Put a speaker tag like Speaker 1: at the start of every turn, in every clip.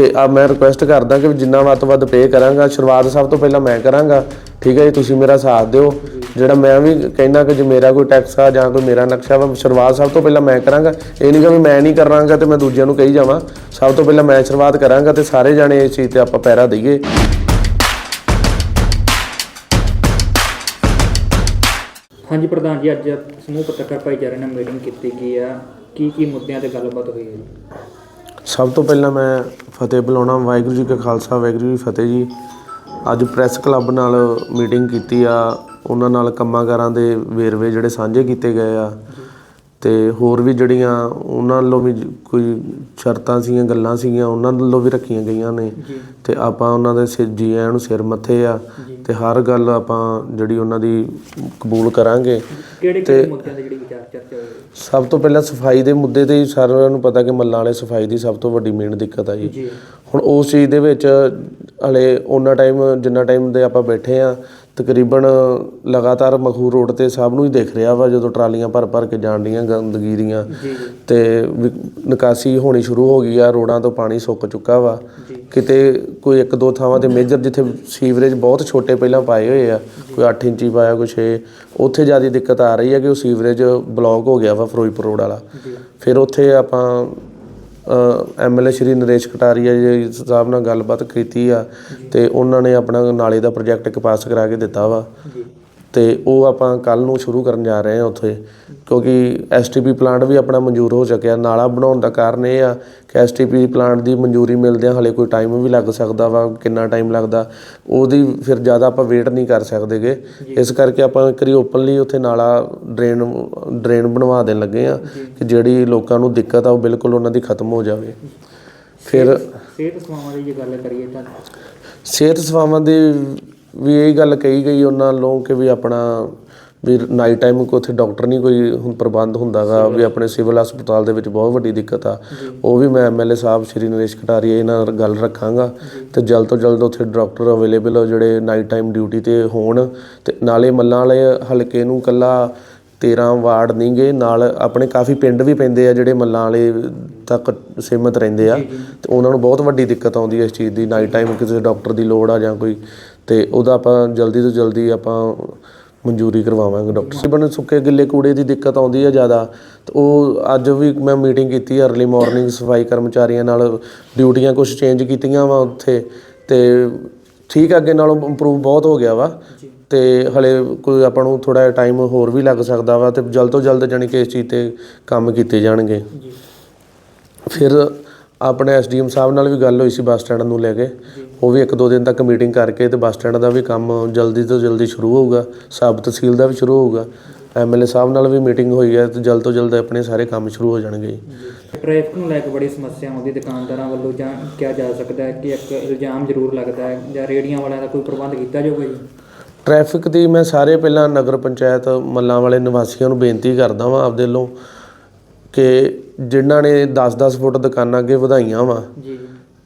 Speaker 1: ਤੇ ਆ ਮੈਂ ਰਿਕੁਐਸਟ ਕਰਦਾ ਕਿ ਜਿੰਨਾ ਵੱਧ ਤੋਂ ਵੱਧ ਪੇ ਕਰਾਂਗਾ ਸ਼ੁਰੂਆਤ ਸਭ ਤੋਂ ਪਹਿਲਾਂ ਮੈਂ ਕਰਾਂਗਾ ਠੀਕ ਹੈ ਜੀ? ਤੁਸੀਂ ਮੇਰਾ ਸਾਥ ਦਿਓ। ਜਿਹੜਾ ਮੈਂ ਵੀ ਕਹਿੰਦਾ ਕਿ ਜੇ ਮੇਰਾ ਕੋਈ ਟੈਕਸ ਆ ਜਾਂ ਕੋਈ ਮੇਰਾ ਨਕਸ਼ਾ ਵਾ ਸ਼ੁਰੂਆਤ ਸਭ ਤੋਂ ਪਹਿਲਾਂ ਮੈਂ ਕਰਾਂਗਾ। ਇਹ ਨਹੀਂ ਕਿ ਮੈਂ ਨਹੀਂ ਕਰਾਂਗਾ ਤੇ ਮੈਂ ਦੂਜਿਆਂ ਨੂੰ ਕਹੀ ਜਾਵਾਂ। ਸਭ ਤੋਂ ਪਹਿਲਾਂ ਮੈਂ ਸ਼ੁਰੂਆਤ ਕਰਾਂਗਾ ਤੇ ਸਾਰੇ ਜਾਣੇ ਇਸ ਚੀਜ਼ ਤੇ ਆਪਾਂ ਪੈਰਾ ਦਈਏ।
Speaker 2: ਹਾਂਜੀ ਪ੍ਰਧਾਨ ਜੀ ਅੱਜ ਸਮੂਹ ਪੱਤਰਕਾਰ ਭਾਈਚਾਰੇ ਨਾਲ ਮੀਟਿੰਗ ਕੀਤੀ ਗਈ ਆ। ਕੀ ਕੀ ਮੁੱਦਿਆਂ ਤੇ ਗੱਲਬਾਤ ਹੋਈ ਹੈ ਜੀ?
Speaker 1: ਸਭ ਤੋਂ ਪਹਿਲਾਂ ਮੈਂ ਫਤਿਹ ਬੁਲਾਉਣਾ। ਵਾਹਿਗੁਰੂ ਜੀ ਕਾ ਖਾਲਸਾ, ਵਾਹਿਗੁਰੂ ਜੀ ਫਤਿਹ ਜੀ। ਅੱਜ ਪ੍ਰੈਸ ਕਲੱਬ ਨਾਲ ਮੀਟਿੰਗ ਕੀਤੀ ਆ। ਉਹਨਾਂ ਨਾਲ ਕੰਮਾਂਕਾਰਾਂ ਦੇ ਵੇਰਵੇ ਜਿਹੜੇ ਸਾਂਝੇ ਕੀਤੇ ਗਏ ਆ। ਤੇ ਹੋਰ ਵੀ ਜਿਹੜੀਆਂ ਉਹਨਾਂ ਵੱਲੋਂ ਵੀ ਕੋਈ ਸ਼ਰਤਾਂ ਸੀਗੀਆਂ ਗੱਲਾਂ ਸੀਗੀਆਂ ਉਹਨਾਂ ਵੱਲੋਂ ਵੀ ਰੱਖੀਆਂ ਗਈਆਂ ਨੇ। ਤੇ ਆਪਾਂ ਉਹਨਾਂ ਦੇ ਸਿਰ ਜੀ ਆਇਆਂ ਨੂੰ ਸਿਰ ਮੱਥੇ ਆ। ਤੇ ਹਰ ਗੱਲ ਆਪਾਂ ਜਿਹੜੀ ਉਹਨਾਂ ਦੀ ਕਬੂਲ ਕਰਾਂਗੇ।
Speaker 2: ਕਿਹੜੇ ਕਿਹੜੇ ਮੁੱਦਿਆਂ ਤੇ ਜਿਹੜੀ ਵਿਚਾਰ ਚਰਚਾ ਹੋਈ?
Speaker 1: ਸਭ ਤੋਂ ਪਹਿਲਾਂ ਸਫ਼ਾਈ ਦੇ ਮੁੱਦੇ ਤੇ ਹੀ ਸਾਰਿਆਂ ਨੂੰ ਪਤਾ ਕਿ ਮੱਲਾਂ ਵਾਲੇ ਸਫ਼ਾਈ ਦੀ ਸਭ ਤੋਂ ਵੱਡੀ ਮੇਨ ਦਿੱਕਤ ਆ ਜੀ। ਹੁਣ ਉਸ ਚੀਜ਼ ਦੇ ਵਿੱਚ ਹਲੇ ਉਹਨਾਂ ਟਾਈਮ ਜਿੰਨਾ ਟਾਈਮ ਦੇ ਆਪਾਂ ਬੈਠੇ ਆ ਤਕਰੀਬਨ ਲਗਾਤਾਰ ਮਖੂਰ ਰੋਡ ਤੇ ਸਭ ਨੂੰ ਹੀ ਦਿਖ ਰਿਹਾ ਵਾ ਜਦੋਂ ਟਰਾਲੀਆਂ ਭਰ ਭਰ ਕੇ ਜਾਣ ਡੀਆਂ ਗੰਦਗੀ ਦੀਆਂ। ਤੇ ਵੀ ਨਿਕਾਸੀ ਹੋਣੀ ਸ਼ੁਰੂ ਹੋ ਗਈ ਆ ਰੋਡਾਂ ਤੋਂ ਪਾਣੀ ਸੁੱਕ ਚੁੱਕਾ ਵਾ। ਕਿਤੇ ਕੋਈ ਇੱਕ ਦੋ ਥਾਵਾਂ ਤੇ ਮੇਜਰ ਜਿੱਥੇ ਸੀਵਰੇਜ ਬਹੁਤ ਛੋਟੇ ਪਹਿਲਾਂ ਪਾਏ ਹੋਏ ਆ ਕੋਈ 8 ਇੰਚੀ ਪਾਇਆ ਕੋਈ 6 ਉੱਥੇ ਜ਼ਿਆਦਾ ਦਿੱਕਤ ਆ ਰਹੀ ਹੈ ਕਿ ਉਹ ਸੀਵਰੇਜ ਬਲੌਕ ਹੋ ਗਿਆ ਵਾ ਫਿਰੋਜ਼ਪੁਰ ਰੋਡ ਵਾਲਾ। ਫਿਰ ਉੱਥੇ ਆਪਾਂ ਐਮਐਲਏ ਸ਼੍ਰੀ ਨਰੇਸ਼ ਕਟਾਰੀਆ ਜੀ ਸਾਹਿਬ ਨਾਲ ਗੱਲਬਾਤ ਕੀਤੀ ਆ ਤੇ ਉਹਨਾਂ ਨੇ ਆਪਣਾ ਨਾਲੇ ਦਾ ਪ੍ਰੋਜੈਕਟ ਇੱਕ ਪਾਸ ਕਰਾ ਕੇ ਦਿੱਤਾ ਵਾ।
Speaker 2: ਜੀ
Speaker 1: ਤੇ ਉਹ ਆਪਾਂ ਕੱਲ ਨੂੰ ਸ਼ੁਰੂ ਕਰਨ ਜਾ ਰਹੇ ਹਾਂ ਉੱਥੇ ਕਿਉਂਕਿ ਐਸਟੀਪੀ ਪਲਾਂਟ ਵੀ ਆਪਣਾ ਮਨਜ਼ੂਰ ਹੋ ਚੁੱਕਿਆ। ਨਾਲਾ ਬਣਾਉਣ ਦਾ ਕਾਰਨ ਇਹ ਆ ਕਿ ਐਸਟੀਪੀ ਪਲਾਂਟ ਦੀ ਮਨਜ਼ੂਰੀ ਮਿਲਦਿਆਂ ਹਲੇ ਕੋਈ ਟਾਈਮ ਵੀ ਲੱਗ ਸਕਦਾ ਵਾ ਕਿੰਨਾ ਟਾਈਮ ਲੱਗਦਾ। ਉਹਦੀ ਫਿਰ ਜ਼ਿਆਦਾ ਆਪਾਂ ਵੇਟ ਨਹੀਂ ਕਰ ਸਕਦੇਗੇ। ਇਸ ਕਰਕੇ ਆਪਾਂ ਇੱਕ ਵਾਰੀ ਓਪਨਲੀ ਉੱਥੇ ਨਾਲਾ ਡਰੇਨ ਡਰੇਨ ਬਣਵਾ ਦੇਣ ਲੱਗੇ ਆ ਕਿ ਜਿਹੜੀ ਲੋਕਾਂ ਨੂੰ ਦਿੱਕਤ ਆ ਉਹ ਬਿਲਕੁਲ ਉਹਨਾਂ ਦੀ ਖਤਮ ਹੋ ਜਾਵੇ। ਫਿਰ
Speaker 2: ਸਿਹਤ ਸੇਵਾਵਾਂ ਦੀ ਜੇ ਗੱਲ ਕਰੀਏ ਤਾਂ
Speaker 1: ਸਿਹਤ ਸੇਵਾਵਾਂ ਦੀ ਵੀ ਇਹ ਗੱਲ ਕਹੀ ਗਈ ਉਹਨਾਂ ਵੱਲੋਂ ਕਿ ਵੀ ਆਪਣਾ ਵੀ ਨਾਈਟ ਟਾਈਮ ਕੋ ਉੱਥੇ ਡਾਕਟਰ ਨਹੀਂ ਕੋਈ ਹੁਣ ਪ੍ਰਬੰਧ ਹੁੰਦਾਗਾ ਵੀ ਆਪਣੇ ਸਿਵਲ ਹਸਪਤਾਲ ਦੇ ਵਿੱਚ ਬਹੁਤ ਵੱਡੀ ਦਿੱਕਤ ਆ। ਉਹ ਵੀ ਮੈਂ ਐਮਐਲਏ ਸਾਹਿਬ ਸ਼੍ਰੀ ਨਰੇਸ਼ ਕਟਾਰੀਆ ਇਹਨਾਂ ਨਾਲ ਗੱਲ ਰੱਖਾਂਗਾ ਤੇ ਜਲਦ ਤੋਂ ਜਲਦ ਉੱਥੇ ਡਾਕਟਰ ਅਵੇਲੇਬਲ ਹੋ ਜਿਹੜੇ ਨਾਈਟ ਟਾਈਮ ਡਿਊਟੀ ਤੇ ਹੋਣ ਤੇ ਨਾਲੇ ਮੱਲਾਂ ਵਾਲੇ ਹਲਕੇ ਨੂੰ ਕੱਲਾ 13 ਵਾਰਡ ਨਹੀਂਗੇ ਨਾਲ ਆਪਣੇ ਕਾਫੀ ਪਿੰਡ ਵੀ ਪੈਂਦੇ ਆ ਜਿਹੜੇ ਮੱਲਾਂ ਵਾਲੇ ਤੱਕ ਸੀਮਤ ਰਹਿੰਦੇ ਆ ਤੇ ਉਹਨਾਂ ਨੂੰ ਬਹੁਤ ਵੱਡੀ ਦਿੱਕਤ ਆਉਂਦੀ ਹੈ ਇਸ ਚੀਜ਼ ਦੀ ਨਾਈਟ ਟਾਈਮ ਕਿਸੇ ਡਾਕਟਰ ਦੀ ਲੋੜ ਆ ਜਾਂ ਕੋਈ ਤੇ ਉਹਦਾ ਆਪਾਂ ਜਲਦੀ ਤੋਂ ਜਲਦੀ ਆਪਾਂ ਮਨਜ਼ੂਰੀ ਕਰਵਾਵਾਂਗੇ ਡਾਕਟਰ ਸਾਹਿਬਾਨ ਨੂੰ ਸੁੱਕੇ ਗਿੱਲੇ ਕੂੜੇ ਦੀ ਦਿੱਕਤ ਆਉਂਦੀ ਹੈ ਜ਼ਿਆਦਾ। ਤੇ ਉਹ ਅੱਜ ਵੀ ਮੈਂ ਮੀਟਿੰਗ ਕੀਤੀ ਅਰਲੀ ਮਾਰਨਿੰਗ ਸਫ਼ਾਈ ਕਰਮਚਾਰੀਆਂ ਨਾਲ ਡਿਊਟੀਆਂ ਕੁਝ ਚੇਂਜ ਕੀਤੀਆਂ ਵਾ ਉੱਥੇ। ਤੇ ਠੀਕ ਅੱਗੇ ਨਾਲੋਂ ਇੰਪਰੂਵ ਬਹੁਤ ਹੋ ਗਿਆ ਵਾ। ਤੇ ਹਲੇ ਕੋਈ ਆਪਾਂ ਨੂੰ ਥੋੜਾ ਟਾਈਮ ਹੋਰ ਵੀ ਲੱਗ ਸਕਦਾ ਵਾ ਤੇ ਜਲਦ ਤੋਂ ਜਲਦ ਜਾਣੀ ਕਿ ਇਸ ਚੀਜ਼ ਤੇ ਕੰਮ ਕੀਤੇ ਜਾਣਗੇ।
Speaker 2: ਜੀ।
Speaker 1: ਫਿਰ ਆਪਣੇ ਐਸਡੀਐਮ ਸਾਹਿਬ ਨਾਲ ਵੀ ਗੱਲ ਹੋਈ ਸੀ ਬੱਸ ਸਟੈਂਡ ਨੂੰ ਲੈ ਕੇ। ਉਹ ਵੀ ਇੱਕ ਦੋ ਦਿਨ ਤੱਕ ਮੀਟਿੰਗ ਕਰਕੇ ਤੇ ਬੱਸ ਸਟੈਂਡ ਦਾ ਵੀ ਕੰਮ ਜਲਦੀ ਤੋਂ ਜਲਦੀ ਸ਼ੁਰੂ ਹੋਊਗਾ ਸਬ ਤਹਿਸੀਲ ਦਾ ਵੀ ਸ਼ੁਰੂ ਹੋਊਗਾ। ਐਮਐਲਏ ਸਾਹਿਬ ਨਾਲ ਵੀ ਮੀਟਿੰਗ ਹੋਈ ਹੈ ਤੇ ਜਲਦ ਤੋਂ ਜਲਦ ਆਪਣੇ ਸਾਰੇ ਕੰਮ ਸ਼ੁਰੂ ਹੋ ਜਾਣਗੇ।
Speaker 2: ਟ੍ਰੈਫਿਕ ਨੂੰ ਲੈ ਕੇ ਬੜੀ ਸਮੱਸਿਆ ਆਉਂਦੀ ਦੁਕਾਨਦਾਰਾਂ ਵੱਲੋਂ ਜਾਂ ਕਿਹਾ ਜਾ ਸਕਦਾ ਹੈ ਕਿ ਇੱਕ ਇਲਜ਼ਾਮ ਜ਼ਰੂਰ ਲੱਗਦਾ ਹੈ ਜਾਂ ਰੇੜੀਆਂ ਵਾਲਿਆਂ ਦਾ ਕੋਈ ਪ੍ਰਬੰਧ ਕੀਤਾ ਜਾਊਗਾ ਜੀ?
Speaker 1: ਟ੍ਰੈਫਿਕ ਦੀ ਮੈਂ ਸਾਰੇ ਪਹਿਲਾਂ ਨਗਰ ਪੰਚਾਇਤ ਮੱਲਾਂ ਵਾਲੇ ਨਿਵਾਸੀਆਂ ਨੂੰ ਬੇਨਤੀ ਕਰਦਾ ਵਾਂ ਆਪਦੇ ਵੱਲੋਂ ਕਿ ਜਿਨ੍ਹਾਂ ਨੇ 10-10 ਫੁੱਟ ਦੁਕਾਨਾਂ ਅੱਗੇ ਵਧਾਈਆਂ ਵਾ।
Speaker 2: ਜੀ।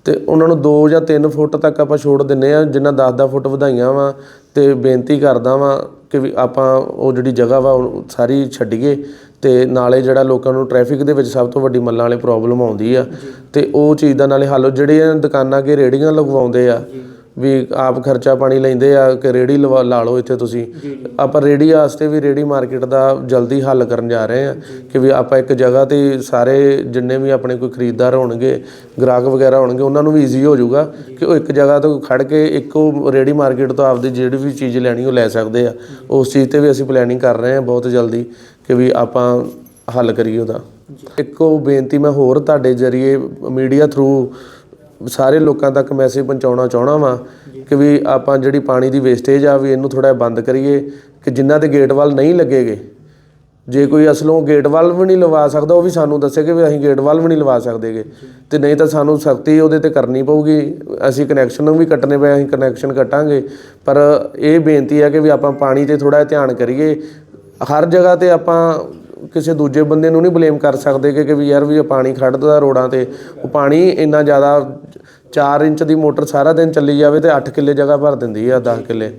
Speaker 1: ਤੇ ਉਹਨਾਂ ਨੂੰ 2 ਜਾਂ 3 ਫੁੱਟ ਤੱਕ ਆਪਾਂ ਛੋੜ ਦਿੰਨੇ ਆ ਜਿਨ੍ਹਾਂ 10-10 ਫੁੱਟ ਵਧਾਈਆਂ ਵਾ ਤੇ ਬੇਨਤੀ ਕਰਦਾ ਵਾਂ ਕਿ ਵੀ ਆਪਾਂ ਉਹ ਜਿਹੜੀ ਜਗ੍ਹਾ ਵਾ ਉਹ ਸਾਰੀ ਛੱਡੀਏ ਤੇ ਨਾਲੇ ਜਿਹੜਾ ਲੋਕਾਂ ਨੂੰ ਟ੍ਰੈਫਿਕ ਦੇ ਵਿੱਚ ਸਭ ਤੋਂ ਵੱਡੀ ਮੱਲਾਂ ਵਾਲੀ ਪ੍ਰੋਬਲਮ ਆਉਂਦੀ ਆ ਤੇ ਉਹ ਚੀਜ਼ ਦਾ ਨਾਲੇ ਹੱਲ ਜਿਹੜੇ ਦੁਕਾਨਾਂ ਅੱਗੇ ਰੇੜੀਆਂ ਲਗਵਾਉਂਦੇ ਆ ਵੀ ਆਪ ਖਰਚਾ ਪਾਣੀ ਲੈਂਦੇ ਆ ਕਿ ਰੇੜੀ ਲਵਾ ਲਾ ਲਓ ਇੱਥੇ ਤੁਸੀਂ। ਆਪਾਂ ਰੇੜੀ ਵਾਸਤੇ ਵੀ ਰੇੜੀ ਮਾਰਕੀਟ ਦਾ ਜਲਦੀ ਹੱਲ ਕਰਨ ਜਾ ਰਹੇ ਆ ਕਿ ਵੀ ਆਪਾਂ ਇੱਕ ਜਗ੍ਹਾ ਤੇ ਸਾਰੇ ਜਿੰਨੇ ਵੀ ਆਪਣੇ ਕੋਈ ਖਰੀਦਦਾਰ ਹੋਣਗੇ ਗ੍ਰਾਹਕ ਵਗੈਰਾ ਹੋਣਗੇ ਉਹਨਾਂ ਨੂੰ ਵੀ ਈਜ਼ੀ ਹੋ ਜਾਊਗਾ ਕਿ ਉਹ ਇੱਕ ਜਗ੍ਹਾ ਤੋਂ ਖੜ ਕੇ ਇੱਕੋ ਰੇੜੀ ਮਾਰਕੀਟ ਤੋਂ ਆਪਦੀ ਜਿਹੜੀ ਵੀ ਚੀਜ਼ ਲੈਣੀ ਉਹ ਲੈ ਸਕਦੇ ਆ। ਉਸ ਚੀਜ਼ ਤੇ ਵੀ ਅਸੀਂ ਪਲੈਨਿੰਗ ਕਰ ਰਹੇ ਹਾਂ ਬਹੁਤ ਜਲਦੀ ਕਿ ਵੀ ਆਪਾਂ ਹੱਲ ਕਰੀਏ ਉਹਦਾ। ਇੱਕੋ ਬੇਨਤੀ ਮੈਂ ਹੋਰ ਤੁਹਾਡੇ ਜਰੀਏ ਮੀਡੀਆ ਥਰੂ ਸਾਰੇ ਲੋਕਾਂ ਤੱਕ ਮੈਸੇਜ ਪਹੁੰਚਾਉਣਾ ਚਾਹਣਾ ਵਾਂ ਕਿ ਵੀ ਆਪਾਂ ਜਿਹੜੀ ਪਾਣੀ ਦੀ ਵੇਸਟੇਜ ਆ ਵੀ ਇਹਨੂੰ ਥੋੜਾ ਬੰਦ ਕਰੀਏ ਕਿ ਜਿਨ੍ਹਾਂ ਦੇ ਗੇਟ ਵੱਲ ਨਹੀਂ ਲੱਗੇਗੇ। ਜੇ ਕੋਈ ਅਸਲੋਂ ਗੇਟ ਵੱਲ ਵੀ ਨਹੀਂ ਲਵਾ ਸਕਦਾ ਉਹ ਵੀ ਸਾਨੂੰ ਦੱਸੇ ਕਿ ਵੀ ਅਸੀਂ ਗੇਟ ਵੱਲ ਵੀ ਨਹੀਂ ਲਵਾ ਸਕਦੇਗੇ। ਤੇ ਨਹੀਂ ਤਾਂ ਸਾਨੂੰ ਸਖਤੀ ਉਹਦੇ ਤੇ ਕਰਨੀ ਪਊਗੀ। ਅਸੀਂ ਕਨੈਕਸ਼ਨ ਵੀ ਕੱਟਣੇ ਪਏ ਅਸੀਂ ਕਨੈਕਸ਼ਨ ਕੱਟਾਂਗੇ। ਪਰ ਇਹ ਬੇਨਤੀ ਹੈ ਕਿ ਵੀ ਆਪਾਂ ਪਾਣੀ ਤੇ ਥੋੜਾ ਧਿਆਨ ਕਰੀਏ। ਹਰ ਜਗ੍ਹਾ ਤੇ ਆਪਾਂ ਕਿਸੇ ਦੂਜੇ ਬੰਦੇ ਨੂੰ ਨਹੀਂ ਬਲੇਮ ਕਰ ਸਕਦੇ ਕਿ ਕਿ ਵੀ ਯਾਰ ਵੀ ਇਹ ਪਾਣੀ ਖੜਦਾ ਰੋਡਾਂ ਤੇ। ਉਹ ਪਾਣੀ ਇੰਨਾ ਜ਼ਿਆਦਾ 4 ਇੰਚ ਦੀ ਮੋਟਰ ਸਾਰਾ ਦਿਨ ਚੱਲੀ ਜਾਵੇ ਤੇ 8 ਕਿੱਲੇ ਜਗ੍ਹਾ ਭਰ ਦਿੰਦੀ ਆ 10 ਕਿੱਲੇ।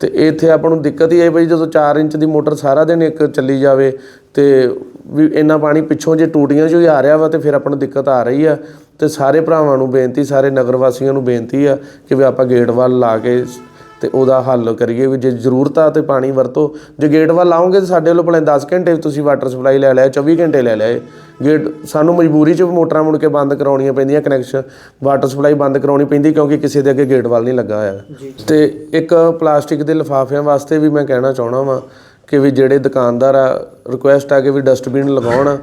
Speaker 1: ਤੇ ਇੱਥੇ ਆਪਾਂ ਨੂੰ ਦਿੱਕਤ ਹੀ ਆਈ ਬਈ ਜਦੋਂ 4 ਇੰਚ ਦੀ ਮੋਟਰ ਸਾਰਾ ਦਿਨ ਇੱਕ ਚੱਲੀ ਜਾਵੇ ਤੇ ਵੀ ਇੰਨਾ ਪਾਣੀ ਪਿੱਛੋਂ ਜੇ ਟੂਟੀਆਂ ਚੋਂ ਹੀ ਆ ਰਿਹਾ ਵਾ ਤੇ ਫਿਰ ਆਪਾਂ ਨੂੰ ਦਿੱਕਤ ਆ ਰਹੀ ਆ। ਤੇ ਸਾਰੇ ਭਰਾਵਾਂ ਨੂੰ ਬੇਨਤੀ, ਸਾਰੇ ਨਗਰ ਵਾਸੀਆਂ ਨੂੰ ਬੇਨਤੀ ਆ ਕਿ ਵੀ ਆਪਾਂ ਗੇਟ ਵੱਲ ਲਾ ਕੇ ਤੇ ਉਹਦਾ ਹੱਲ ਕਰੀਏ ਵੀ ਜੇ ਜ਼ਰੂਰਤ ਆ ਤੇ ਪਾਣੀ ਵਰਤੋ। ਜੇ ਗੇਟ ਵੱਲ ਲਾਓਗੇ ਤੇ ਸਾਡੇ ਵੱਲੋਂ ਭਲੇ 10 ਘੰਟੇ ਤੁਸੀਂ ਵਾਟਰ ਸਪਲਾਈ ਲੈ ਲਿਆ 24 ਘੰਟੇ ਲੈ ਲਿਆ। ਗੇਟ ਸਾਨੂੰ ਮਜਬੂਰੀ 'ਚ ਮੋਟਰਾਂ ਮੁੜ ਕੇ ਬੰਦ ਕਰਾਉਣੀਆਂ ਪੈਂਦੀਆਂ ਕਨੈਕਸ਼ਨ ਵਾਟਰ ਸਪਲਾਈ ਬੰਦ ਕਰਾਉਣੀ ਪੈਂਦੀ ਕਿਉਂਕਿ ਕਿਸੇ ਦੇ ਅੱਗੇ ਗੇਟ ਵੱਲ ਨਹੀਂ ਲੱਗਾ ਹੋਇਆ। ਤੇ ਇੱਕ ਪਲਾਸਟਿਕ ਦੇ ਲਿਫਾਫਿਆਂ ਵਾਸਤੇ ਵੀ ਮੈਂ ਕਹਿਣਾ ਚਾਹਣਾ ਵਾਂ ਕਿ ਵੀ ਜਿਹੜੇ ਦੁਕਾਨਦਾਰ ਆ ਰਿਕੁਐਸਟ ਆ ਕਿ ਵੀ ਡਸਟਬਿਨ ਲਗਾਉਣ।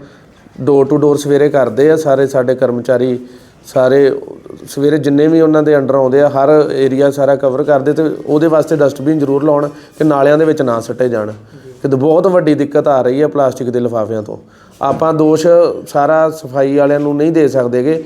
Speaker 1: ਡੋਰ ਟੂ ਡੋਰ ਸਵੇਰੇ ਕਰਦੇ ਆ ਸਾਰੇ ਸਾਡੇ ਕਰਮਚਾਰੀ। ਸਾਰੇ ਸਵੇਰੇ ਜਿੰਨੇ ਵੀ ਉਹਨਾਂ ਦੇ ਅੰਡਰ ਆਉਂਦੇ ਆ ਹਰ ਏਰੀਆ ਸਾਰਾ ਕਵਰ ਕਰਦੇ ਤੇ ਉਹਦੇ ਵਾਸਤੇ ਡਸਟਬਿਨ ਜ਼ਰੂਰ ਲਾਉਣ ਕਿ ਨਾਲਿਆਂ ਦੇ ਵਿੱਚ ਨਾ ਸੱਟੇ ਜਾਣ। ਕਿ ਬਹੁਤ ਵੱਡੀ ਦਿੱਕਤ ਆ ਰਹੀ ਹੈ ਪਲਾਸਟਿਕ ਦੇ ਲਿਫਾਫਿਆਂ ਤੋਂ। ਆਪਾਂ ਦੋਸ਼ ਸਾਰਾ ਸਫ਼ਾਈ ਵਾਲਿਆਂ ਨੂੰ ਨਹੀਂ ਦੇ ਸਕਦੇਗੇ।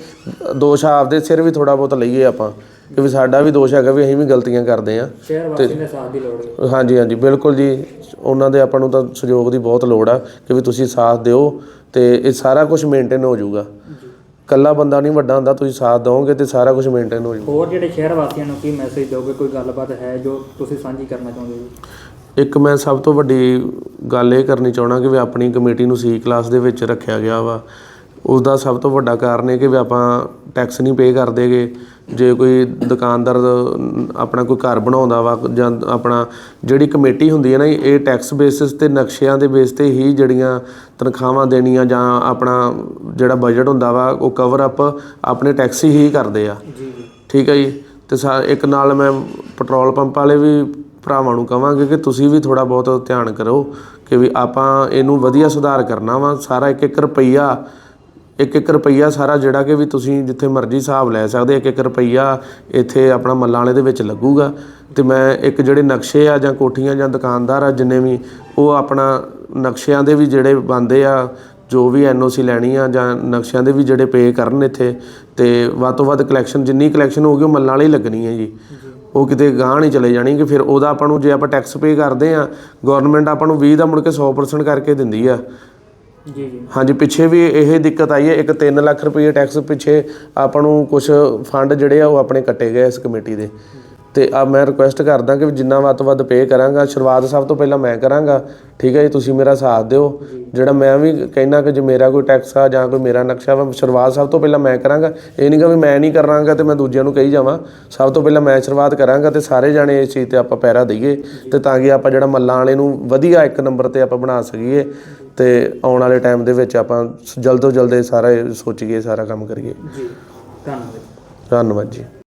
Speaker 1: ਦੋਸ਼ ਆਪਦੇ ਸਿਰ ਵੀ ਥੋੜਾ ਬਹੁਤ ਲਈਏ ਆਪਾਂ। ਕਿ ਵੀ ਸਾਡਾ ਵੀ ਦੋਸ਼ ਹੈਗਾ ਵੀ ਅਸੀਂ ਵੀ ਗਲਤੀਆਂ ਕਰਦੇ ਆ।
Speaker 2: ਸ਼ਹਿਰ ਵਾਸੀ ਦੇ ਸਾਥ ਦੀ ਲੋੜ ਹੈ।
Speaker 1: ਹਾਂਜੀ ਹਾਂਜੀ ਬਿਲਕੁਲ ਜੀ। ਉਹਨਾਂ ਦੇ ਆਪਾਂ ਨੂੰ ਤਾਂ ਸਹਿਯੋਗ ਦੀ ਬਹੁਤ ਲੋੜ ਆ ਕਿ ਵੀ ਤੁਸੀਂ ਸਾਥ ਦਿਓ ਤੇ ਇਹ ਸਾਰਾ ਕੁਝ ਮੇਨਟੇਨ ਹੋ ਜਾਊਗਾ। ਕੱਲਾ ਬੰਦਾ ਨਹੀਂ ਵੱਡਾ ਹੁੰਦਾ ਤੁਸੀਂ ਸਾਥ ਦਿਓਗੇ ਤੇ ਸਾਰਾ ਕੁਝ ਮੇਨਟੇਨ ਹੋ ਜਾਊਗਾ।
Speaker 2: ਹੋਰ ਜਿਹੜੇ ਸ਼ਹਿਰ ਵਾਸੀਆਂ ਨੂੰ ਕੀ ਮੈਸੇਜ ਦਿਓਗੇ? ਕੋਈ ਗੱਲਬਾਤ ਹੈ ਜੋ ਤੁਸੀਂ ਸਾਂਝੀ ਕਰਨਾ ਚਾਹੁੰਦੇ ਹੋ?
Speaker 1: ਇੱਕ ਮੈਂ ਸਭ ਤੋਂ ਵੱਡੀ ਗੱਲ ਇਹ ਕਰਨੀ ਚਾਹਣਾ ਕਿ ਵੀ ਆਪਣੀ ਕਮੇਟੀ ਨੂੰ ਸੀ ਕਲਾਸ ਦੇ ਵਿੱਚ ਰੱਖਿਆ ਗਿਆ ਵਾ। ਉਸ ਦਾ ਸਭ ਤੋਂ ਵੱਡਾ ਕਾਰਨ ਇਹ ਕਿ ਵੀ ਆਪਾਂ ਟੈਕਸ ਨਹੀਂ ਪੇ ਕਰਦੇਗੇ। ਜੇ ਕੋਈ ਦੁਕਾਨਦਾਰ ਆਪਣਾ ਕੋਈ ਘਰ ਬਣਾਉਂਦਾ ਵਾ ਜਾਂ ਆਪਣਾ ਜਿਹੜੀ ਕਮੇਟੀ ਹੁੰਦੀ ਹੈ ਨਾ ਇਹ ਟੈਕਸ ਬੇਸਿਸ ਤੇ ਨਕਸ਼ਿਆਂ ਦੇ ਬੇਸ ਤੇ ਹੀ ਜਿਹੜੀਆਂ ਤਨਖਾਹਾਂ ਦੇਣੀਆਂ ਜਾਂ ਆਪਣਾ ਜਿਹੜਾ ਬਜਟ ਹੁੰਦਾ ਵਾ ਉਹ ਕਵਰ ਅਪ ਆਪਣੇ ਟੈਕਸ ਹੀ ਕਰਦੇ ਆ। ਠੀਕ ਹੈ ਜੀ? ਤੇ ਇੱਕ ਨਾਲ ਮੈਂ ਪੈਟਰੋਲ ਪੰਪ ਵਾਲੇ ਵੀ ਭਰਾਵਾਂ ਨੂੰ ਕਹਾਂਗੇ ਕਿ ਤੁਸੀਂ ਵੀ ਥੋੜਾ ਬਹੁਤ ਧਿਆਨ ਕਰੋ ਕਿ ਵੀ ਆਪਾਂ ਇਹਨੂੰ ਵਧੀਆ ਸੁਧਾਰ ਕਰਨਾ ਵਾ ਸਾਰਾ ਇੱਕ ਇੱਕ ਰੁਪਈਆ ਇੱਕ ਇੱਕ ਰੁਪਈਆ ਸਾਰਾ ਜਿਹੜਾ ਕਿ ਵੀ ਤੁਸੀਂ ਜਿੱਥੇ ਮਰਜ਼ੀ ਹਿਸਾਬ ਲੈ ਸਕਦੇ ਇੱਕ ਇੱਕ ਰੁਪਈਆ ਇੱਥੇ ਆਪਣਾ ਮੱਲਾਂ ਵਾਲੇ ਦੇ ਵਿੱਚ ਲੱਗੂਗਾ। ਤੇ ਮੈਂ ਇੱਕ ਜਿਹੜੇ ਨਕਸ਼ੇ ਆ ਜਾਂ ਕੋਠੀਆਂ ਜਾਂ ਦੁਕਾਨਦਾਰ ਆ ਜਿੰਨੇ ਵੀ, ਉਹ ਆਪਣਾ ਨਕਸ਼ਿਆਂ ਦੇ ਵੀ ਜਿਹੜੇ ਬੰਦੇ ਆ, ਜੋ ਵੀ ਐਨਓਸੀ ਲੈਣੀ ਆ ਜਾਂ ਨਕਸ਼ਿਆਂ ਦੇ ਵੀ ਜਿਹੜੇ ਪੇ ਕਰਨ ਇੱਥੇ, ਤੇ ਵੱਧ ਤੋਂ ਵੱਧ ਕਲੈਕਸ਼ਨ ਜਿੰਨੀ ਕਲੈਕਸ਼ਨ ਹੋਊਗੀ ਉਹ ਮੱਲਾਂ ਵਾਲੀ ਲੱਗਣੀ ਹੈ ਜੀ। ਉਹ ਕਿਤੇ ਗਾਂਹ ਨਹੀਂ ਚਲੇ ਜਾਣੀ ਕਿ ਫਿਰ ਉਹਦਾ ਆਪਾਂ ਨੂੰ ਜੇ ਆਪਾਂ ਟੈਕਸ ਪੇ ਕਰਦੇ ਆ ਗਵਰਨਮੈਂਟ ਆਪਾਂ ਨੂੰ 20 ਦਾ ਮੁੜ ਕੇ 100% ਕਰਕੇ ਦਿੰਦੀ ਆ।
Speaker 2: ਜੀ ਜੀ।
Speaker 1: ਹਾਂਜੀ ਪਿੱਛੇ ਵੀ ਇਹ ਦਿੱਕਤ ਆਈ ਹੈ ਇੱਕ 3 ਲੱਖ ਰੁਪਏ ਟੈਕਸ ਪਿੱਛੇ ਆਪਾਂ ਨੂੰ ਕੁਝ ਫੰਡ ਜਿਹੜੇ ਆ ਉਹ ਆਪਣੇ ਕੱਟੇ ਗਏ ਇਸ ਕਮੇਟੀ ਦੇ। ਤੇ ਆ ਮੈਂ ਰਿਕੁਐਸਟ ਕਰਦਾ ਕਿ ਜਿੰਨਾ ਵੱਧ ਤੋਂ ਵੱਧ ਪੇ ਕਰਾਂਗਾ ਸ਼ੁਰੂਆਤ ਸਭ ਤੋਂ ਪਹਿਲਾਂ ਮੈਂ ਕਰਾਂਗਾ ਠੀਕ ਹੈ ਜੀ ਤੁਸੀਂ ਮੇਰਾ ਸਾਥ ਦਿਓ। ਜਿਹੜਾ ਮੈਂ ਵੀ ਕਹਿਣਾ ਕਿ ਜੇ ਮੇਰਾ ਕੋਈ ਟੈਕਸ ਆ ਜਾਂ ਕੋਈ ਮੇਰਾ ਨਕਸ਼ਾ ਵਾ ਸ਼ੁਰੂਆਤ ਸਭ ਤੋਂ ਪਹਿਲਾਂ ਮੈਂ ਕਰਾਂਗਾ। ਇਹ ਨਹੀਂ ਕਿ ਵੀ ਮੈਂ ਨਹੀਂ ਕਰਾਂਗਾ ਤੇ ਮੈਂ ਦੂਜਿਆਂ ਨੂੰ ਕਹੀ ਜਾਵਾਂ। ਸਭ ਤੋਂ ਪਹਿਲਾਂ ਮੈਂ ਸ਼ੁਰੂਆਤ ਕਰਾਂਗਾ ਤੇ ਸਾਰੇ ਜਾਣੇ ਇਸ ਚੀਜ਼ ਤੇ ਆਪਾਂ ਪੈਰਾ ਦਈਏ। ਤੇ ਤਾਂ ਕਿ ਆਪਾਂ ਜਿਹੜਾ ਮੱਲਾਂ ਵਾਲੇ ਨੂੰ ਵਧੀਆ ਇੱਕ ਨੰਬਰ ਤੇ ਆਪਾਂ ਬਣਾ ਸਕੀਏ। ਤੇ ਆਉਣ ਵਾਲੇ ਟਾਈਮ ਦੇ ਵਿੱਚ ਆਪਾਂ ਜਲਦ ਤੋਂ ਜਲਦ ਇਹ ਸਾਰਾ ਇਹ ਸੋਚੀਏ ਸਾਰਾ ਕੰਮ ਕਰੀਏ।
Speaker 2: ਜੀ। ਧੰਨਵਾਦ
Speaker 1: ਧੰਨਵਾਦ ਜੀ।